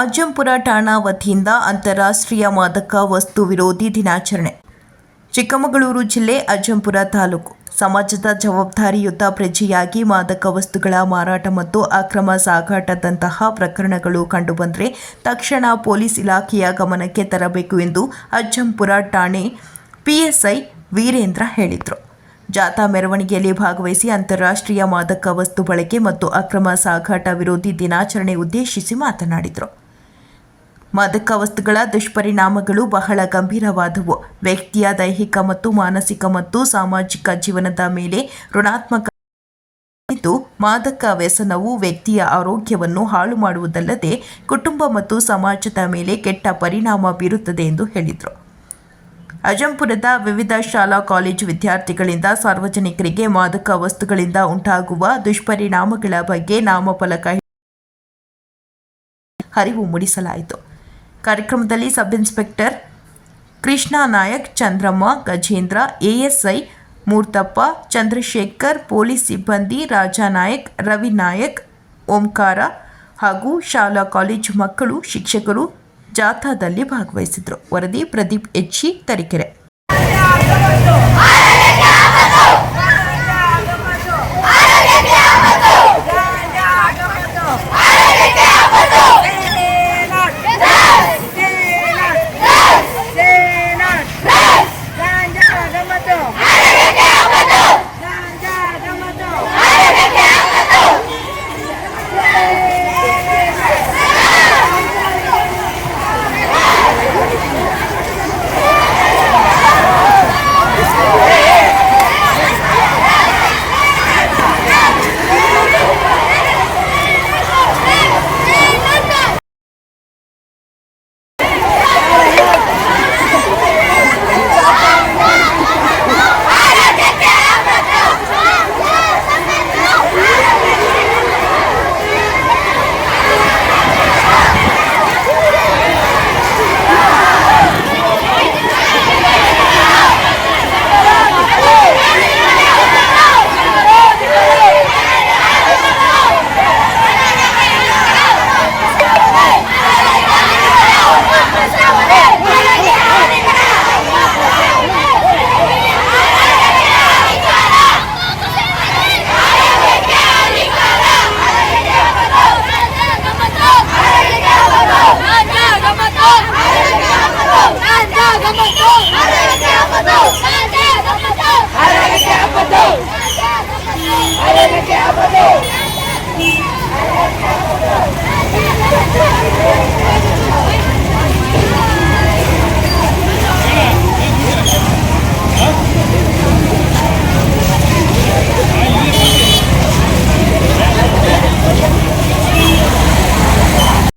ಅಜ್ಜಂಪುರ ಠಾಣಾ ವತಿಯಿಂದ ಅಂತಾರಾಷ್ಟ್ರೀಯ ಮಾದಕ ವಸ್ತು ವಿರೋಧಿ ದಿನಾಚರಣೆ. ಚಿಕ್ಕಮಗಳೂರು ಜಿಲ್ಲೆ ಅಜ್ಜಂಪುರ ತಾಲೂಕು. ಸಮಾಜದ ಜವಾಬ್ದಾರಿಯುತ ಪ್ರಜೆಯಾಗಿ ಮಾದಕ ವಸ್ತುಗಳ ಮಾರಾಟ ಮತ್ತು ಅಕ್ರಮ ಸಾಗಾಟದಂತಹ ಪ್ರಕರಣಗಳು ಕಂಡುಬಂದರೆ ತಕ್ಷಣ ಪೊಲೀಸ್ ಇಲಾಖೆಯ ಗಮನಕ್ಕೆ ತರಬೇಕು ಎಂದು ಅಜ್ಜಂಪುರ ಠಾಣೆ ಪಿಎಸ್ಐ ವೀರೇಂದ್ರ ಹೇಳಿದರು. ಜಾಥಾ ಮೆರವಣಿಗೆಯಲ್ಲಿ ಭಾಗವಹಿಸಿ ಅಂತಾರಾಷ್ಟ್ರೀಯ ಮಾದಕ ವಸ್ತು ಬಳಕೆ ಮತ್ತು ಅಕ್ರಮ ಸಾಗಾಟ ವಿರೋಧಿ ದಿನಾಚರಣೆ ಉದ್ದೇಶಿಸಿ ಮಾತನಾಡಿದರು. ಮಾದಕ ವಸ್ತುಗಳ ದುಷ್ಪರಿಣಾಮಗಳು ಬಹಳ ಗಂಭೀರವಾದವು. ವ್ಯಕ್ತಿಯ ದೈಹಿಕ ಮತ್ತು ಮಾನಸಿಕ ಮತ್ತು ಸಾಮಾಜಿಕ ಜೀವನದ ಮೇಲೆ ಋಣಾತ್ಮಕ ಮಾದಕ ವ್ಯಸನವು ವ್ಯಕ್ತಿಯ ಆರೋಗ್ಯವನ್ನು ಹಾಳು ಮಾಡುವುದಲ್ಲದೆ ಕುಟುಂಬ ಮತ್ತು ಸಮಾಜದ ಮೇಲೆ ಕೆಟ್ಟ ಪರಿಣಾಮ ಬೀರುತ್ತದೆ ಎಂದು ಹೇಳಿದರು. ಅಜಂಪುರದ ವಿವಿಧ ಶಾಲಾ ಕಾಲೇಜು ವಿದ್ಯಾರ್ಥಿಗಳಿಂದ ಸಾರ್ವಜನಿಕರಿಗೆ ಮಾದಕ ವಸ್ತುಗಳಿಂದ ಉಂಟಾಗುವ ದುಷ್ಪರಿಣಾಮಗಳ ಬಗ್ಗೆ ನಾಮಫಲಕ ಅರಿವು ಮೂಡಿಸಲಾಯಿತು. ಕಾರ್ಯಕ್ರಮದಲ್ಲಿ sub inspector Krishna Nayak, Chandramma, Gajendra, ASI, Murthappa, Chandrashekar, police ಸಿಬ್ಬಂದಿ, ರಾಜಾ ನಾಯಕ್, ರವಿ ನಾಯಕ್, ಓಂಕಾರ ಹಾಗೂ ಶಾಲಾ ಕಾಲೇಜು ಮಕ್ಕಳು, ಶಿಕ್ಷಕರು ಜಾಥಾದಲ್ಲಿ ಭಾಗವಹಿಸಿದರು ವರದಿ ಪ್ರದೀಪ್ ಎಚ್ಚಿ ತರೀಕೆರೆ. Let's go!